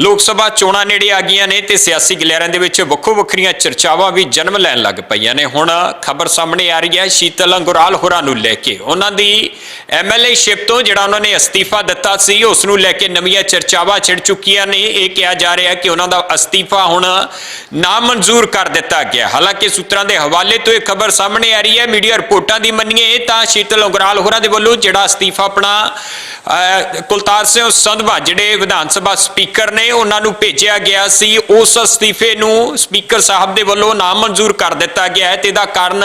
ਲੋਕ ਸਭਾ ਚੋਣਾਂ ਨੇੜੇ ਆ ਗਈਆਂ ਨੇ ਤੇ ਸਿਆਸੀ ਗਲਿਆਰਿਆਂ ਦੇ ਵਿੱਚ ਵੱਖੋ ਵੱਖਰੀਆਂ ਚਰਚਾਵਾਂ ਵੀ ਜਨਮ ਲੈਣ ਲੱਗ ਪਈਆਂ ਨੇ। ਹੁਣ ਖਬਰ ਸਾਹਮਣੇ ਆ ਰਹੀ ਹੈ, ਸ਼ੀਤਲ ਅੰਗੁਰਾਲ ਹੋਰਾਂ ਨੂੰ ਲੈ ਕੇ। ਉਹਨਾਂ ਦੀ ਐਮਐਲਏ ਸ਼ਿਪ ਤੋਂ ਜਿਹੜਾ ਉਹਨਾਂ ਨੇ ਅਸਤੀਫਾ ਦਿੱਤਾ ਸੀ, ਉਸ ਨੂੰ ਲੈ ਕੇ ਨਵੀਆਂ ਚਰਚਾਵਾਂ ਛਿੜ ਚੁੱਕੀਆਂ ਨੇ। ਇਹ ਕਿਹਾ ਜਾ ਰਿਹਾ ਕਿ ਉਹਨਾਂ ਦਾ ਅਸਤੀਫਾ ਹੁਣ ਨਾ ਮਨਜ਼ੂਰ ਕਰ ਦਿੱਤਾ ਗਿਆ। ਹਾਲਾਂਕਿ ਸੂਤਰਾਂ ਦੇ ਹਵਾਲੇ ਤੋਂ ਇਹ ਖਬਰ ਸਾਹਮਣੇ ਆ ਰਹੀ ਹੈ, ਮੀਡੀਆ ਰਿਪੋਰਟਾਂ ਦੀ ਮੰਨੀਏ ਤਾਂ ਸ਼ੀਤਲ ਅੰਗੁਰਾਲ ਹੋਰਾਂ ਦੇ ਵੱਲੋਂ ਜਿਹੜਾ ਅਸਤੀਫਾ ਆਪਣਾ ਕੁਲਤਾਰ ਸਿੰਘ ਸੰਧਵਾ, ਜਿਹੜੇ ਵਿਧਾਨ ਸਭਾ ਸਪੀਕਰ ਨੇ ਉਹਨਾਂ ਨੂੰ ਭੇਜਿਆ ਗਿਆ ਸੀ, ਉਸ ਅਸਤੀਫੇ ਨੂੰ ਸਪੀਕਰ ਸਾਹਿਬ ਦੇ ਵੱਲੋਂ ਨਾ ਮਨਜੂਰ ਕਰ ਦਿੱਤਾ ਗਿਆ ਹੈ ਤੇ ਇਹਦਾ ਕਾਰਨ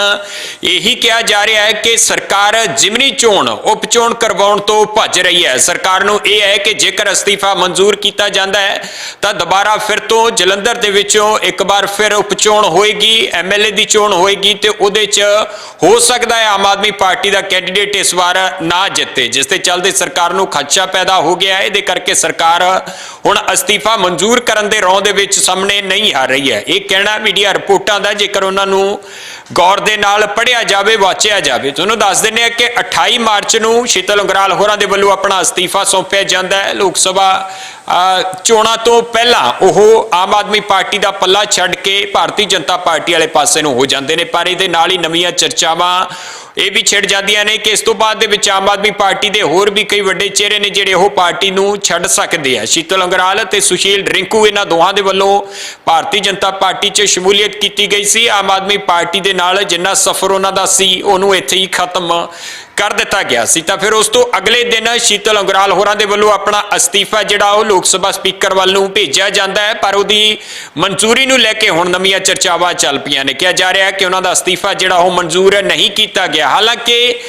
ਇਹੀ ਕਿਹਾ ਜਾ ਰਿਹਾ ਹੈ ਕਿ ਸਰਕਾਰ ਜਿਮਨੀ ਚੋਣ, ਉਪ ਕਰਵਾਉਣ ਤੋਂ ਭੱਜ ਰਹੀ ਹੈ। ਸਰਕਾਰ ਨੂੰ ਇਹ ਹੈ ਕਿ ਜੇਕਰ ਅਸਤੀਫਾ ਮਨਜ਼ੂਰ ਕੀਤਾ ਜਾਂਦਾ ਹੈ, ਤਾਂ ਦੁਬਾਰਾ ਫਿਰ ਤੋਂ ਜਲੰਧਰ ਦੇ ਵਿੱਚੋਂ ਇੱਕ ਵਾਰ ਫਿਰ ਉਪ ਚੋਣ ਹੋਏਗੀ ਐਮਐਲਏ ਦੀ ਚੋਣ ਹੋਏਗੀ ਤੇ ਉਹਦੇ 'ਚ ਹੋ ਸਕਦਾ ਹੈ ਆਮ ਆਦਮੀ ਪਾਰਟੀ ਦਾ ਕੈਂਡੀਡੇਟ ਇਸ ਵਾਰ ਨਾ ਜਿੱਤੇ, ਜਿਸ ਤੇ ਚੱਲਦੇ ਸਰਕਾਰ ਨੂੰ ਖਦਸ਼ਾ ਪੈਦਾ ਹੋ ਗਿਆ ਹੈ। ਇਹਦੇ ਕਰਕੇ ਸਰਕਾਰ ਹੁਣ ਅਸਤੀਫਾ ਮਨਜ਼ੂਰ ਕਰਨ ਦੇ ਰੌਂ ਦੇ ਵਿੱਚ ਸਾਹਮਣੇ ਨਹੀਂ ਆ ਰਹੀ ਹੈ। ਇਹ ਕਹਿਣਾ ਮੀਡੀਆ ਰਿਪੋਰਟਾਂ ਦਾ ਜੇਕਰ ਉਹਨਾਂ ਨੂੰ ਗੌਰ ਦੇ ਨਾਲ ਪੜਿਆ ਜਾਵੇ ਵਾਚਿਆ ਜਾਵੇ। ਤੁਹਾਨੂੰ ਦੱਸ ਦਿੰਦੇ ਹਾਂ ਕਿ 28 ਮਾਰਚ ਨੂੰ ਸ਼ੀਤਲ ਅੰਗਰਾਲ ਹੋਰਾਂ ਦੇ ਵੱਲੋਂ ਆਪਣਾ ਅਸਤੀਫਾ ਸੌਂਪਿਆ ਜਾਂਦਾ ਹੈ। ਲੋਕ ਸਭਾ ਅਹ, ਚੋਣਾਂ ਤੋਂ ਪਹਿਲਾਂ ਉਹ ਆਮ ਆਦਮੀ ਪਾਰਟੀ ਦਾ ਪੱਲਾ ਛੱਡ ਕੇ ਭਾਰਤੀ ਜਨਤਾ ਪਾਰਟੀ ਵਾਲੇ ਪਾਸੇ ਨੂੰ ਹੋ ਜਾਂਦੇ ਨੇ ਪਰ ਇਹਦੇ ਨਾਲ ਹੀ ਨਵੀਆਂ ਚਰਚਾਵਾਂ ਇਹ ਵੀ ਛਿੜ ਜਾਂਦੀਆਂ ਨੇ ਕਿ ਇਸ ਤੋਂ ਬਾਅਦ ਦੇ ਵਿੱਚ ਆਮ ਆਦਮੀ ਪਾਰਟੀ ਦੇ ਹੋਰ ਵੀ ਕਈ ਵੱਡੇ ਚਿਹਰੇ ਨੇ ਜਿਹੜੇ ਉਹ ਪਾਰਟੀ ਨੂੰ ਛੱਡ ਸਕਦੇ ਆ। ਸ਼ੀਤਲ ਅੰਗਰਾਲ ਅਤੇ ਸੁਸ਼ੀਲ ਰਿੰਕੂ ਇਹਨਾਂ ਦੋਹਾਂ ਦੇ ਵੱਲੋਂ ਭਾਰਤੀ ਜਨਤਾ ਪਾਰਟੀ 'ਚ ਸ਼ਮੂਲੀਅਤ ਕੀਤੀ ਗਈ ਸੀ। ਆਮ ਆਦਮੀ ਪਾਰਟੀ ਦੇ ਨਾਲ ਜਿੰਨਾ ਸਫ਼ਰ ਉਹਨਾਂ ਦਾ ਸੀ, ਉਹਨੂੰ ਇੱਥੇ ਹੀ ਖਤਮ ਕਰ ਦਿੱਤਾ ਗਿਆ ਸੀ। ਤਾਂ ਫਿਰ ਉਸ ਤੋਂ ਅਗਲੇ ਦਿਨ ਸ਼ੀਤਲ ਅੰਗਰਾਲ ਹੋਰਾਂ ਦੇ ਵੱਲੋਂ ਆਪਣਾ ਅਸਤੀਫਾ ਜਿਹੜਾ ਉਹ ਲੋਕ ਸਭਾ ਸਪੀਕਰ ਵੱਲ ਨੂੰ ਭੇਜਿਆ ਜਾਂਦਾ ਹੈ, ਪਰ ਉਹਦੀ ਮਨਜ਼ੂਰੀ ਨੂੰ ਲੈ ਕੇ ਹੁਣ ਨਵੀਆਂ ਚਰਚਾਵਾਂ ਚੱਲ ਪਈਆਂ ਨੇ। ਕਿਹਾ ਜਾ ਰਿਹਾ ਹੈ ਕਿ ਉਹਨਾਂ ਦਾ ਅਸਤੀਫਾ ਜਿਹੜਾ ਉਹ ਮਨਜ਼ੂਰ ਨਹੀਂ ਕੀਤਾ ਗਿਆ। ਹਾਲਾਂਕਿ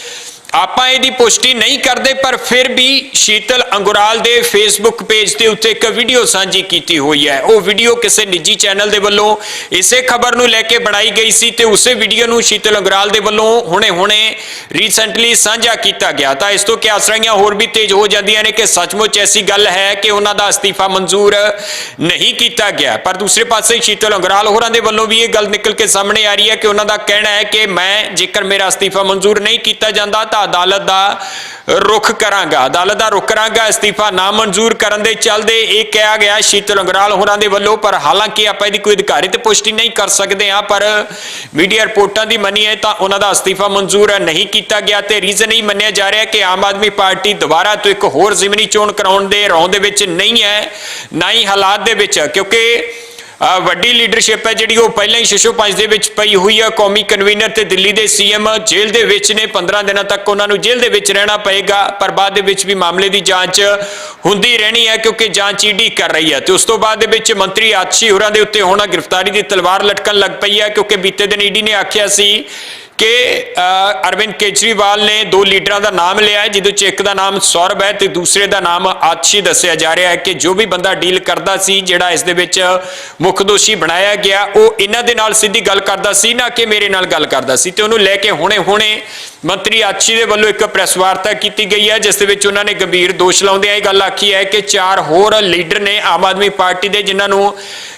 ਆਪਾਂ ਇਹਦੀ ਪੁਸ਼ਟੀ ਨਹੀਂ ਕਰਦੇ, ਪਰ ਫਿਰ ਵੀ ਸ਼ੀਤਲ ਅੰਗੁਰਾਲ ਦੇ ਫੇਸਬੁੱਕ ਪੇਜ ਦੇ ਉੱਤੇ ਇੱਕ ਵੀਡੀਓ ਸਾਂਝੀ ਕੀਤੀ ਹੋਈ ਹੈ। ਉਹ ਵੀਡੀਓ ਕਿਸੇ ਨਿੱਜੀ ਚੈਨਲ ਦੇ ਵੱਲੋਂ ਇਸੇ ਖਬਰ ਨੂੰ ਲੈ ਕੇ ਬਣਾਈ ਗਈ ਸੀ ਤੇ ਉਸੇ ਵੀਡੀਓ ਨੂੰ ਸ਼ੀਤਲ ਅੰਗੁਰਾਲ ਦੇ ਵੱਲੋਂ ਹੁਣੇ-ਹੁਣੇ ਰੀਸੈਂਟਲੀ ਸਾਂਝਾ ਕੀਤਾ ਗਿਆ। ਤਾਂ ਇਸ ਤੋਂ ਕਿ ਆਸਰਾਈਆਂ ਹੋਰ ਵੀ ਤੇਜ਼ ਹੋ ਜਾਂਦੀਆਂ ਨੇ ਕਿ ਸੱਚਮੁੱਚ ਐਸੀ ਗੱਲ ਹੈ ਕਿ ਉਹਨਾਂ ਦਾ ਅਸਤੀਫਾ ਮਨਜ਼ੂਰ ਨਹੀਂ ਕੀਤਾ ਗਿਆ। ਪਰ ਦੂਸਰੇ ਪਾਸੇ ਸ਼ੀਤਲ ਅੰਗੁਰਾਲ ਹੋਰਾਂ ਦੇ ਵੱਲੋਂ ਵੀ ਇਹ ਗੱਲ ਨਿਕਲ ਕੇ ਸਾਹਮਣੇ ਆ ਰਹੀ ਹੈ ਕਿ ਉਹਨਾਂ ਦਾ ਕਹਿਣਾ ਹੈ ਕਿ ਮੈਂ ਜੇਕਰ ਮੇਰਾ ਅਸਤੀਫਾ ਮਨਜ਼ੂਰ ਨਹੀਂ ਕੀਤਾ ਜਾਂਦਾ ਤਾਂ ਅਦਾਲਤ ਦਾ ਰੁਖ ਕਰਾਂਗਾ। ਅਦਾਲਤ ਦਾ ਰੁਖ ਕਰਾਂਗਾ, ਅਸਤੀਫਾ ਨਾ ਮਨਜ਼ੂਰ ਕਰਨ ਦੇ ਚੱਲਦੇ ਇਹ ਕਿਹਾ ਗਿਆ ਸ਼ੀਤਲ ਅੰਗਰਾਲ ਹੋਰਾਂ ਦੇ ਵੱਲੋਂ, ਪਰ ਹਾਲਾਂਕਿ ਆਪਾਂ ਇਹਦੀ ਕੋਈ ਅਧਿਕਾਰਿਤ ਪੁਸ਼ਟੀ ਨਹੀਂ ਕਰ ਸਕਦੇ ਹਾਂ, ਪਰ ਮੀਡੀਆ ਰਿਪੋਰਟਾਂ ਦੀ ਮੰਨੀਏ ਤਾਂ ਉਹਨਾਂ ਦਾ ਅਸਤੀਫਾ ਮਨਜ਼ੂਰ ਨਹੀਂ ਕੀਤਾ ਗਿਆ ਤੇ ਰੀਜ਼ਨ ਇਹ ਮੰਨਿਆ ਜਾ ਰਿਹਾ ਕਿ ਆਮ ਆਦਮੀ ਪਾਰਟੀ ਦੁਬਾਰਾ ਤੋਂ ਇੱਕ ਹੋਰ ਜ਼ਿਮਨੀ ਚੋਣ ਕਰਾਉਣ ਦੇ ਰੌਂ ਦੇ ਵਿੱਚ ਨਹੀਂ ਹੈ, ਨਾ ਹੀ ਹਾਲਾਤ ਦੇ ਵਿੱਚ, ਕਿਉਂਕਿ ਵੱਡੀ ਲੀਡਰਸ਼ਿਪ ਹੈ ਜਿਹੜੀ ਉਹ ਪਹਿਲਾਂ ਹੀ ਸ਼ਿਸ਼ੋ ਪੰਜ ਦੇ ਵਿੱਚ ਪਈ ਹੋਈ ਹੈ ਕੌਮੀ ਕਨਵੀਨਰ ਤੇ ਦਿੱਲੀ ਦੇ ਸੀਐਮ ਜੇਲ੍ਹ ਦੇ ਵਿੱਚ ਨੇ। 15 ਦਿਨਾਂ ਤੱਕ ਉਹਨਾਂ ਨੂੰ ਜੇਲ੍ਹ ਦੇ ਵਿੱਚ ਰਹਿਣਾ ਪਏਗਾ, ਪਰ ਬਾਅਦ ਦੇ ਵਿੱਚ ਵੀ ਮਾਮਲੇ ਦੀ ਜਾਂਚ ਹੁੰਦੀ ਰਹਿਣੀ ਹੈ ਕਿਉਂਕਿ ਜਾਂਚ ਈਡੀ ਕਰ ਰਹੀ ਹੈ। ਤੇ ਉਸ ਤੋਂ ਬਾਅਦ ਦੇ ਵਿੱਚ ਮੰਤਰੀ ਆਤਸ਼ੀ ਹੋਰਾਂ ਦੇ ਉੱਤੇ ਹੋਣਾ ਗ੍ਰਿਫਤਾਰੀ ਦੀ ਤਲਵਾਰ ਲਟਕਣ ਲੱਗ ਪਈ ਹੈ ਕਿਉਂਕਿ ਬੀਤੇ ਦਿਨ ਈਡੀ ਨੇ ਆਖਿਆ ਸੀ ਕਿ ਅਰਵਿੰਦ ਕੇਜਰੀਵਾਲ ਨੇ ਦੋ ਲੀਡਰਾਂ ਦਾ ਨਾਮ ਲਿਆ ਹੈ, ਜਿਹਦੇ 'ਚ ਇੱਕ ਦਾ ਨਾਮ ਸੌਰਭ ਹੈ ਤੇ ਦੂਸਰੇ ਦਾ ਨਾਮ ਆਤਸ਼ੀ ਦੱਸਿਆ ਜਾ ਰਿਹਾ ਹੈ ਕਿ ਜੋ ਵੀ ਬੰਦਾ ਡੀਲ ਕਰਦਾ ਸੀ, ਜਿਹੜਾ ਇਸ ਦੇ ਵਿੱਚ ਮੁੱਖ ਦੋਸ਼ੀ ਬਣਾਇਆ ਗਿਆ, ਉਹ ਇਹਨਾਂ ਦੇ ਨਾਲ ਸਿੱਧੀ ਗੱਲ ਕਰਦਾ ਸੀ, ਨਾ ਕਿ ਮੇਰੇ ਨਾਲ ਗੱਲ ਕਰਦਾ ਸੀ ਤੇ ਉਹਨੂੰ ਲੈ ਕੇ ਹੁਣੇ-ਹੁਣੇ ਮੰਤਰੀ ਆਤਸ਼ੀ ਦੇ ਵੱਲੋਂ ਇੱਕ ਪ੍ਰੈਸ ਵਾਰਤਾ ਕੀਤੀ ਗਈ ਹੈ, ਜਿਸ ਦੇ ਵਿੱਚ ਉਹਨਾਂ ਨੇ ਗੰਭੀਰ ਦੋਸ਼ ਲਾਉਂਦਿਆਂ ਇਹ ਗੱਲ ਆਖੀ ਹੈ ਕਿ ਚਾਰ ਹੋਰ ਲੀਡਰ ਨੇ ਆਮ ਆਦਮੀ ਪਾਰਟੀ ਦੇ, ਜਿਨ੍ਹਾਂ ਨੂੰ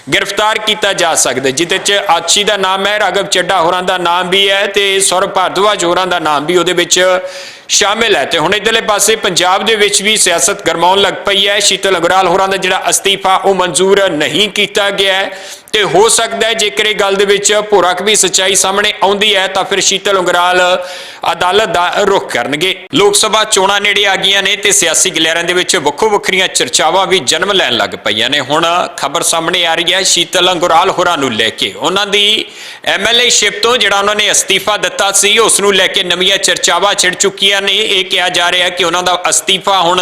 ਗ੍ਰਿਫਤਾਰ ਕੀਤਾ ਜਾ ਸਕਦਾ ਹੈ, ਜਿਹਦੇ ਚ ਆਤਸ਼ੀ ਦਾ ਨਾਮ ਹੈ ਰਾਘਵ ਚੱਡਾ ਹੋਰਾਂ ਦਾ ਨਾਮ ਵੀ ਹੈ ਤੇ ਸੌਰਵ ਭਾਰਦਵਾਜ ਹੋਰਾਂ ਦਾ ਨਾਮ ਵੀ ਉਹਦੇ ਵਿੱਚ ਸ਼ਾਮਿਲ ਹੈ ਤੇ ਹੁਣ ਇਧਰਲੇ ਪਾਸੇ ਪੰਜਾਬ ਦੇ ਵਿੱਚ ਵੀ ਸਿਆਸਤ ਗਰਮਾਉਣ ਲੱਗ ਪਈ ਹੈ। ਸ਼ੀਤਲ ਅਗਰਾਲ ਹੋਰਾਂ ਦਾ ਜਿਹੜਾ ਅਸਤੀਫਾ ਉਹ ਮਨਜ਼ੂਰ ਨਹੀਂ ਕੀਤਾ ਗਿਆ ਹੈ ਤੇ ਹੋ ਸਕਦਾ ਹੈ ਜੇਕਰ ਇਹ ਗੱਲ ਦੇ ਵਿੱਚ ਭੋਰਕ ਵੀ ਸੱਚਾਈ ਸਾਹਮਣੇ ਆਉਂਦੀ ਹੈ ਤਾਂ ਫਿਰ ਸ਼ੀਤਲ ਉਂਗਰਾਲ ਅਦਾਲਤ ਦਾ ਰੁਖ ਕਰਨਗੇ। ਲੋਕ ਸਭਾ ਚੋਣਾਂ ਨੇੜੇ ਆ ਗਈਆਂ ਨੇ ਤੇ ਸਿਆਸੀ ਗਲਿਆਰਿਆਂ ਦੇ ਵਿੱਚ ਵੱਖੋ ਵੱਖਰੀਆਂ ਚਰਚਾਵਾਂ ਵੀ ਜਨਮ ਲੈਣ ਲੱਗ ਪਈਆਂ ਨੇ। ਹੁਣ ਖਬਰ ਸਾਹਮਣੇ ਆ ਰਹੀ ਹੈ, ਸ਼ੀਤਲ ਅੰਗੁਰਾਲ ਹੋਰਾਂ ਨੂੰ ਲੈ ਕੇ। ਉਹਨਾਂ ਦੀ ਐਮਐਲਏ ਸ਼ਿਪ ਤੋਂ ਜਿਹੜਾ ਉਹਨਾਂ ਨੇ ਅਸਤੀਫਾ ਦਿੱਤਾ ਸੀ, ਉਸ ਨੂੰ ਲੈ ਕੇ ਨਵੀਆਂ ਚਰਚਾਵਾਂ ਛਿੜ ਚੁੱਕੀਆਂ ਨੇ ਇਹ ਕਿਹਾ ਜਾ ਰਿਹਾ ਕਿ ਉਹਨਾਂ ਦਾ ਅਸਤੀਫਾ ਹੁਣ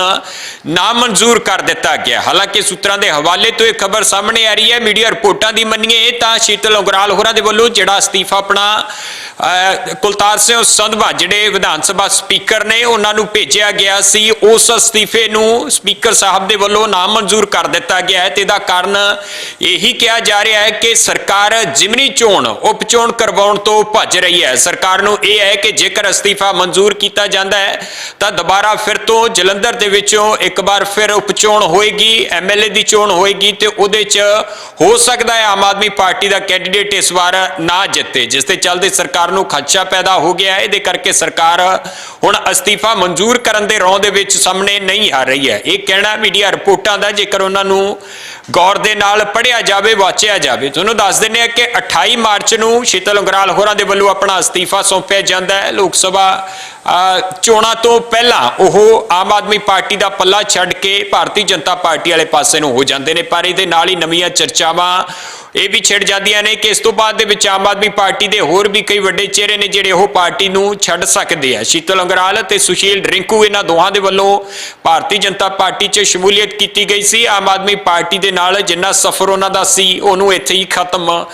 ਨਾ ਮਨਜ਼ੂਰ ਕਰ ਦਿੱਤਾ ਗਿਆ ਹਾਲਾਂਕਿ ਸੂਤਰਾਂ ਦੇ ਹਵਾਲੇ ਤੋਂ ਇਹ ਖਬਰ ਸਾਹਮਣੇ ਆ ਰਹੀ ਹੈ। ਮੀਡੀਆ ਰਿਪੋਰਟਾਂ ਦੀ ਮੰਨੀਏ ਤਾਂ ਸ਼ੀਤਲ ਉਂਗਰਾਲ ਹੋਰਾਂ ਦੇ ਵੱਲੋਂ ਜਿਹੜਾ ਅਸਤੀਫਾ ਆਪਣਾ ਕੁਲਤਾਰ ਸਿੰਘ ਸੰਧਵਾ ਜਿਹੜੇ ਵਿਧਾਨ ਸਭਾ ਸਪੀਕਰ ਨੇ ਉਹਨਾਂ ਨੂੰ ਭੇਜਿਆ ਗਿਆ ਸੀ, ਉਸ ਅਸਤੀਫੇ ਨੂੰ ਸਪੀਕਰ ਸਾਹਿਬ ਦੇ ਵੱਲੋਂ ਨਾਮਨਜ਼ੂਰ ਕਰ ਦਿੱਤਾ ਗਿਆ ਹੈ ਤੇ ਇਹਦਾ ਕਾਰਨ ਇਹੀ ਕਿਹਾ ਜਾ ਰਿਹਾ ਹੈ ਕਿ ਸਰਕਾਰ ਜਿਮਨੀ ਚੋਣ ਉਪ ਚੋਣ ਕਰਵਾਉਣ ਤੋਂ ਭੱਜ ਰਹੀ ਹੈ। ਸਰਕਾਰ ਨੂੰ ਇਹ ਹੈ ਕਿ ਜੇਕਰ ਅਸਤੀਫਾ ਮਨਜ਼ੂਰ ਕੀਤਾ ਜਾਂਦਾ ਹੈ, ਤਾਂ ਦੁਬਾਰਾ ਫਿਰ ਤੋਂ ਜਲੰਧਰ ਦੇ ਵਿੱਚੋਂ ਇੱਕ ਵਾਰ ਫਿਰ ਉਪ ਹੋਏਗੀ ਐਮਐਲਏ ਦੀ ਚੋਣ ਹੋਏਗੀ ਤੇ ਉਹਦੇ 'ਚ ਹੋ ਸਕਦਾ ਹੈ ਆਮ ਆਦਮੀ ਪਾਰਟੀ ਦਾ ਕੈਂਡੀਡੇਟ ਇਸ ਵਾਰ ਨਾ ਜਿੱਤੇ, ਜਿਸ ਤੇ ਚੱਲਦੇ ਸਰਕਾਰ ਨੂੰ ਖਦਸ਼ਾ ਪੈਦਾ ਹੋ ਗਿਆ ਹੈ। ਇਹਦੇ ਕਰਕੇ ਸਰਕਾਰ ਹੁਣ ਅਸਤੀਫਾ ਮਨਜ਼ੂਰ ਕਰਨ ਦੇ ਰੌਂ ਦੇ ਵਿੱਚ ਸਾਹਮਣੇ ਨਹੀਂ ਆ ਰਹੀ ਹੈ। ਇਹ ਕਹਿਣਾ ਮੀਡੀਆ ਰਿਪੋਰਟਾਂ ਦਾ, ਜੇਕਰ ਉਹਨਾਂ ਨੂੰ ਗੌਰ ਦੇ ਨਾਲ ਪੜ੍ਹਿਆ ਜਾਵੇ, ਵਾਚਿਆ ਜਾਵੇ। ਤੁਹਾਨੂੰ ਦੱਸ ਦਿੰਦੇ ਆ ਕਿ 28 ਮਾਰਚ ਨੂੰ ਸ਼ੀਤਲ ਅੰਗਰਾਲ ਹੋਰਾਂ ਦੇ ਵੱਲੋਂ ਆਪਣਾ ਅਸਤੀਫਾ ਸੌਂਪਿਆ ਜਾਂਦਾ ਹੈ। ਲੋਕ ਸਭਾ ਚੋਣਾਂ ਤੋਂ ਪਹਿਲਾਂ ਉਹ ਆਮ ਆਦਮੀ ਪਾਰਟੀ ਦਾ ਪੱਲਾ ਛੱਡ ਕੇ ਭਾਰਤੀ ਜਨਤਾ ਪਾਰਟੀ ਵਾਲੇ ਪਾਸੇ ਨੂੰ ਹੋ ਜਾਂਦੇ ਨੇ, ਪਰ ਇਹਦੇ ਨਾਲ ਹੀ ਨਵੀਆਂ ਚਰਚਾਵਾਂ ਇਹ ਵੀ ਛਿੜ ਜਾਂਦੀਆਂ ਨੇ ਕਿ ਇਸ ਤੋਂ ਬਾਅਦ ਦੇ ਵਿੱਚ ਆਮ ਆਦਮੀ ਪਾਰਟੀ ਦੇ ਹੋਰ ਵੀ ਕਈ ਵੱਡੇ ਚਿਹਰੇ ਨੇ ਜਿਹੜੇ ਉਹ ਪਾਰਟੀ ਨੂੰ ਛੱਡ ਸਕਦੇ ਆ। ਸ਼ੀਤਲ ਅੰਗਰਾਲ ਤੇ ਸੁਸ਼ੀਲ ਰਿੰਕੂ ਇਹਨਾਂ ਦੋਹਾਂ ਦੇ ਵੱਲੋਂ ਭਾਰਤੀ ਜਨਤਾ ਪਾਰਟੀ 'ਚ ਸ਼ਮੂਲੀਅਤ ਕੀਤੀ ਗਈ ਸੀ। ਆਮ ਆਦਮੀ ਪਾਰਟੀ ਦੇ ਨਾਲ ਜਿੰਨਾ ਸਫ਼ਰ ਉਹਨਾਂ ਦਾ ਸੀ, ਉਹਨੂੰ ਇੱਥੇ ਹੀ ਖਤਮ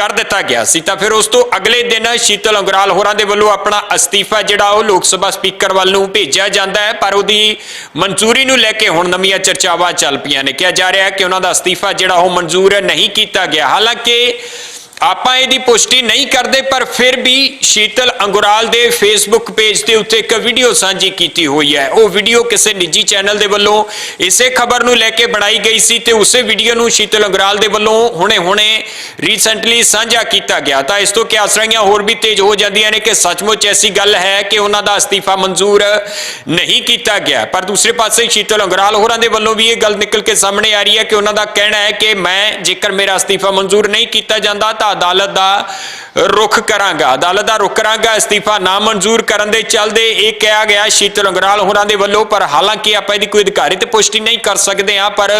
ਕਰ ਦਿੱਤਾ ਗਿਆ ਸੀ, ਤਾਂ ਫਿਰ ਉਸ ਤੋਂ ਅਗਲੇ ਦਿਨ ਸ਼ੀਤਲ ਅੰਗਰਾਲ ਹੋਰਾਂ ਦੇ ਵੱਲੋਂ ਆਪਣਾ ਅਸਤੀਫਾ ਜਿਹੜਾ ਉਹ ਲੋਕ ਸਭਾ ਸਪੀਕਰ ਵੱਲ ਨੂੰ ਭੇਜਿਆ ਜਾਂਦਾ ਹੈ, ਪਰ ਉਹਦੀ ਮਨਜ਼ੂਰੀ ਨੂੰ ਲੈ ਕੇ ਹੁਣ ਨਵੀਆਂ ਚਰਚਾਵਾਂ ਚੱਲ ਪਈਆਂ ਨੇ। ਕਿਹਾ ਜਾ ਰਿਹਾ ਹੈ ਕਿ ਉਹਨਾਂ ਦਾ ਅਸਤੀਫਾ ਜਿਹੜਾ ਉਹ ਮਨਜ਼ੂਰ ਨਹੀਂ ਕੀਤਾ ਗਿਆ। ਹਾਲਾਂਕਿ ਆਪਾਂ ਇਹਦੀ ਪੁਸ਼ਟੀ ਨਹੀਂ ਕਰਦੇ, ਪਰ ਫਿਰ ਵੀ ਸ਼ੀਤਲ ਅੰਗੁਰਾਲ ਦੇ ਫੇਸਬੁੱਕ ਪੇਜ ਦੇ ਉੱਤੇ ਇੱਕ ਵੀਡੀਓ ਸਾਂਝੀ ਕੀਤੀ ਹੋਈ ਹੈ। ਉਹ ਵੀਡੀਓ ਕਿਸੇ ਨਿੱਜੀ ਚੈਨਲ ਦੇ ਵੱਲੋਂ ਇਸੇ ਖਬਰ ਨੂੰ ਲੈ ਕੇ ਬਣਾਈ ਗਈ ਸੀ ਤੇ ਉਸੇ ਵੀਡੀਓ ਨੂੰ ਸ਼ੀਤਲ ਅੰਗੁਰਾਲ ਦੇ ਵੱਲੋਂ ਹੁਣੇ-ਹੁਣੇ ਰੀਸੈਂਟਲੀ ਸਾਂਝਾ ਕੀਤਾ ਗਿਆ। ਤਾਂ ਇਸ ਤੋਂ ਕਿ ਆਸਰਾਈਆਂ ਹੋਰ ਵੀ ਤੇਜ਼ ਹੋ ਜਾਂਦੀਆਂ ਨੇ ਕਿ ਸੱਚਮੁੱਚ ਐਸੀ ਗੱਲ ਹੈ ਕਿ ਉਹਨਾਂ ਦਾ ਅਸਤੀਫਾ ਮਨਜ਼ੂਰ ਨਹੀਂ ਕੀਤਾ ਗਿਆ। ਪਰ ਦੂਸਰੇ ਪਾਸੇ ਸ਼ੀਤਲ ਅੰਗਰਾਲ ਹੋਰਾਂ ਦੇ ਵੱਲੋਂ ਵੀ ਇਹ ਗੱਲ ਨਿਕਲ ਕੇ ਸਾਹਮਣੇ ਆ ਰਹੀ ਹੈ ਕਿ ਉਹਨਾਂ ਦਾ ਕਹਿਣਾ ਹੈ ਕਿ ਮੈਂ ਜੇਕਰ ਮੇਰਾ ਅਸਤੀਫਾ ਮਨਜ਼ੂਰ ਨਹੀਂ ਕੀਤਾ ਜਾਂਦਾ ਤਾਂ ਅਦਾਲਤ ਦਾ ਰੁਖ ਕਰਾਂਗਾ। ਅਦਾਲਤ ਦਾ ਰੁਖ ਕਰਾਂਗਾ, ਅਸਤੀਫਾ ਨਾ ਮਨਜ਼ੂਰ ਕਰਨ ਦੇ ਚੱਲਦੇ ਇਹ ਕਿਹਾ ਗਿਆ ਸ਼ੀਤਲ ਅੰਗਰਾਲ ਹੋਰਾਂ ਦੇ ਵੱਲੋਂ, ਪਰ ਹਾਲਾਂਕਿ ਆਪਾਂ ਇਹਦੀ ਕੋਈ ਅਧਿਕਾਰਿਤ ਪੁਸ਼ਟੀ ਨਹੀਂ ਕਰ ਸਕਦੇ ਹਾਂ, ਪਰ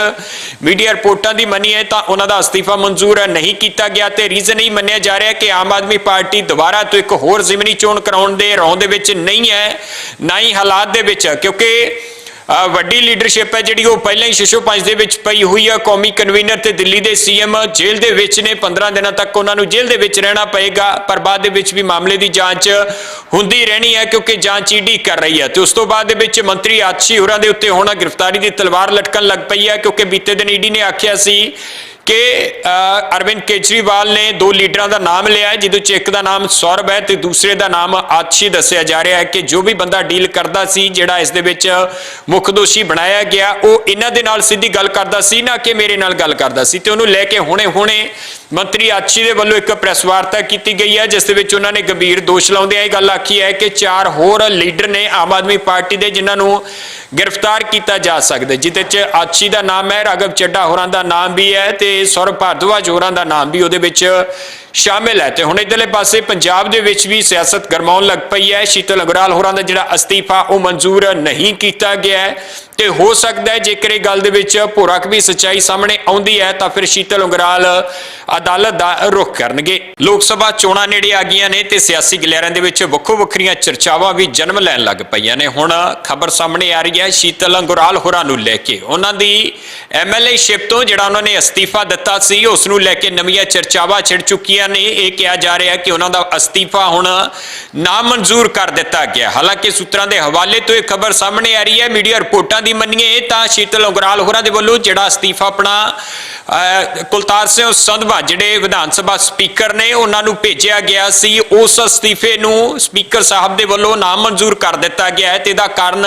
ਮੀਡੀਆ ਰਿਪੋਰਟਾਂ ਦੀ ਮੰਨੀਏ ਤਾਂ ਉਹਨਾਂ ਦਾ ਅਸਤੀਫਾ ਮਨਜ਼ੂਰ ਨਹੀਂ ਕੀਤਾ ਗਿਆ ਤੇ ਰੀਜ਼ਨ ਇਹ ਮੰਨਿਆ ਜਾ ਰਿਹਾ ਕਿ ਆਮ ਆਦਮੀ ਪਾਰਟੀ ਦੁਬਾਰਾ ਤੋਂ ਇੱਕ ਹੋਰ ਜ਼ਿਮਨੀ ਚੋਣ ਕਰਾਉਣ ਦੇ ਰੌਂ ਦੇ ਵਿੱਚ ਨਹੀਂ ਹੈ, ਨਾ ਹੀ ਹਾਲਾਤ ਦੇ ਵਿੱਚ, ਕਿਉਂਕਿ ਵੱਡੀ ਲੀਡਰਸ਼ਿਪ ਹੈ ਜਿਹੜੀ ਉਹ ਪਹਿਲਾਂ ਹੀ ਸ਼ਿਸ਼ੋਪੰਜ ਦੇ ਵਿੱਚ ਪਈ ਹੋਈ ਹੈ ਕੌਮੀ ਕਨਵੀਨਰ ਤੇ ਦਿੱਲੀ ਦੇ ਸੀਐਮ ਜੇਲ੍ਹ ਦੇ ਵਿੱਚ ਨੇ। 15 ਦਿਨਾਂ ਤੱਕ ਉਹਨਾਂ ਨੂੰ ਜੇਲ੍ਹ ਦੇ ਵਿੱਚ ਰਹਿਣਾ ਪਏਗਾ, ਪਰ ਬਾਅਦ ਦੇ ਵਿੱਚ ਵੀ ਮਾਮਲੇ ਦੀ ਜਾਂਚ ਹੁੰਦੀ ਰਹਿਣੀ ਹੈ ਕਿਉਂਕਿ ਜਾਂਚ ਈਡੀ ਕਰ ਰਹੀ ਹੈ। ਤੇ ਉਸ ਤੋਂ ਬਾਅਦ ਦੇ ਵਿੱਚ ਮੰਤਰੀ ਆਤਸ਼ੀ ਹੋਰਾਂ ਦੇ ਉੱਤੇ ਹੋਣਾ ਗ੍ਰਿਫਤਾਰੀ ਦੀ ਤਲਵਾਰ ਲਟਕਣ ਲੱਗ ਪਈ ਹੈ ਕਿਉਂਕਿ ਬੀਤੇ ਦਿਨ ਈਡੀ ਨੇ ਆਖਿਆ ਸੀ ਕਿ ਅਰਵਿੰਦ ਕੇਜਰੀਵਾਲ ਨੇ ਦੋ ਲੀਡਰਾਂ ਦਾ ਨਾਮ ਲਿਆ ਹੈ, ਜਿਹਦੇ ਚ ਇੱਕ ਦਾ ਨਾਮ ਸੌਰਭ ਹੈ ਤੇ ਦੂਸਰੇ ਦਾ ਨਾਮ ਆਤਸ਼ੀ ਦੱਸਿਆ ਜਾ ਰਿਹਾ ਹੈ ਕਿ ਜੋ ਵੀ ਬੰਦਾ ਡੀਲ ਕਰਦਾ ਸੀ, ਜਿਹੜਾ ਇਸ ਦੇ ਵਿੱਚ ਮੁੱਖ ਦੋਸ਼ੀ ਬਣਾਇਆ ਗਿਆ, ਉਹ ਇਹਨਾਂ ਦੇ ਨਾਲ ਸਿੱਧੀ ਗੱਲ ਕਰਦਾ ਸੀ ਨਾ ਕਿ ਮੇਰੇ ਨਾਲ ਗੱਲ ਕਰਦਾ ਸੀ ਤੇ ਉਹਨੂੰ ਲੈ ਕੇ ਹੁਣੇ-ਹੁਣੇ ਮੰਤਰੀ ਆਤਸ਼ੀ ਦੇ ਵੱਲੋਂ ਇੱਕ ਪ੍ਰੈਸ ਵਾਰਤਾ ਕੀਤੀ ਗਈ ਹੈ ਜਿਸ ਦੇ ਵਿੱਚ ਉਹਨਾਂ ਨੇ ਗੰਭੀਰ ਦੋਸ਼ ਲਾਉਂਦਿਆਂ ਇਹ ਗੱਲ ਆਖੀ ਹੈ ਕਿ ਚਾਰ ਹੋਰ ਲੀਡਰ ਨੇ ਆਮ ਆਦਮੀ ਪਾਰਟੀ ਦੇ ਜਿਨ੍ਹਾਂ ਨੂੰ ਗ੍ਰਿਫਤਾਰ ਕੀਤਾ ਜਾ ਸਕਦਾ ਹੈ, ਜਿਹਦੇ ਚ ਆਤਸ਼ੀ ਦਾ ਨਾਮ ਹੈ ਰਾਘਵ ਚੱਡਾ ਹੋਰਾਂ ਦਾ ਨਾਮ ਵੀ ਹੈ ਤੇ ਸੌਰਵ ਭਾਰਦਵਾਜ ਹੋਰਾਂ ਦਾ ਨਾਮ ਵੀ ਉਹਦੇ ਵਿੱਚ ਸ਼ਾਮਿਲ ਹੈ। ਤੇ ਹੁਣ ਇਧਰਲੇ ਪਾਸੇ ਪੰਜਾਬ ਦੇ ਵਿੱਚ ਵੀ ਸਿਆਸਤ ਗਰਮਾਉਣ ਲੱਗ ਪਈ ਹੈ। ਸ਼ੀਤਲ ਅਗਰਾਲ ਹੋਰਾਂ ਦਾ ਜਿਹੜਾ ਅਸਤੀਫਾ ਉਹ ਮਨਜ਼ੂਰ ਨਹੀਂ ਕੀਤਾ ਗਿਆ ਹੈ। ਤੇ ਹੋ ਸਕਦਾ ਹੈ ਜੇਕਰ ਇਹ ਗੱਲ ਦੇ ਵਿੱਚ ਭੋਰਕ ਵੀ ਸੱਚਾਈ ਸਾਹਮਣੇ ਆਉਂਦੀ ਹੈ, ਤਾਂ ਫਿਰ ਸ਼ੀਤਲ ਉਂਗਰਾਲ ਅਦਾਲਤ ਦਾ ਰੁਖ ਕਰਨਗੇ। ਲੋਕ ਸਭਾ ਚੋਣਾਂ ਨੇੜੇ ਆ ਗਈਆਂ ਨੇ ਤੇ ਸਿਆਸੀ ਗਲਿਆਰਿਆਂ ਦੇ ਵਿੱਚ ਵੱਖੋ ਵੱਖਰੀਆਂ ਚਰਚਾਵਾਂ ਵੀ ਜਨਮ ਲੈਣ ਲੱਗ ਪਈਆਂ ਨੇ। ਹੁਣ ਖਬਰ ਸਾਹਮਣੇ ਆ ਰਹੀ ਹੈ ਸ਼ੀਤਲ ਅੰਗੁਰਾਲ ਹੋਰਾਂ ਨੂੰ ਲੈ ਕੇ। ਉਹਨਾਂ ਦੀ ਐਮਐਲਏ ਸ਼ਿਪ ਤੋਂ ਜਿਹੜਾ ਉਹਨਾਂ ਨੇ ਅਸਤੀਫਾ ਦਿੱਤਾ ਸੀ, ਉਸ ਨੂੰ ਲੈ ਕੇ ਨਵੀਆਂ ਚਰਚਾਵਾਂ ਛਿੜ ਚੁੱਕੀਆਂ ਨੇ ਇਹ ਕਿਹਾ ਜਾ ਰਿਹਾ ਕਿ ਉਹਨਾਂ ਦਾ ਅਸਤੀਫਾ ਹੁਣ ਨਾਮਨਜ਼ੂਰ ਕਰ ਦਿੱਤਾ ਗਿਆ। ਹਾਲਾਂਕਿ ਸੂਤਰਾਂ ਦੇ ਹਵਾਲੇ ਤੋਂ ਇਹ ਖਬਰ ਸਾਹਮਣੇ ਆ ਰਹੀ ਹੈ। ਮੀਡੀਆ ਰਿਪੋਰਟਾਂ ਦੀ ਮੰਨੀਏ ਤਾਂ ਸ਼ੀਤਲ ਉਂਗਰਾਲ ਹੋਰਾਂ ਦੇ ਵੱਲੋਂ ਜਿਹੜਾ ਅਸਤੀਫਾ ਆਪਣਾ ਕੁਲਤਾਰ ਸਿੰਘ ਸੰਧਵਾ ਜਿਹੜੇ ਵਿਧਾਨ ਸਭਾ ਸਪੀਕਰ ਨੇ, ਉਹਨਾਂ ਨੂੰ ਭੇਜਿਆ ਗਿਆ ਸੀ। ਉਸ ਅਸਤੀਫੇ ਨੂੰ ਸਪੀਕਰ ਸਾਹਿਬ ਦੇ ਵੱਲੋਂ ਨਾਮਨਜ਼ੂਰ ਕਰ ਦਿੱਤਾ ਗਿਆ ਹੈ ਤੇ ਇਹਦਾ ਕਾਰਨ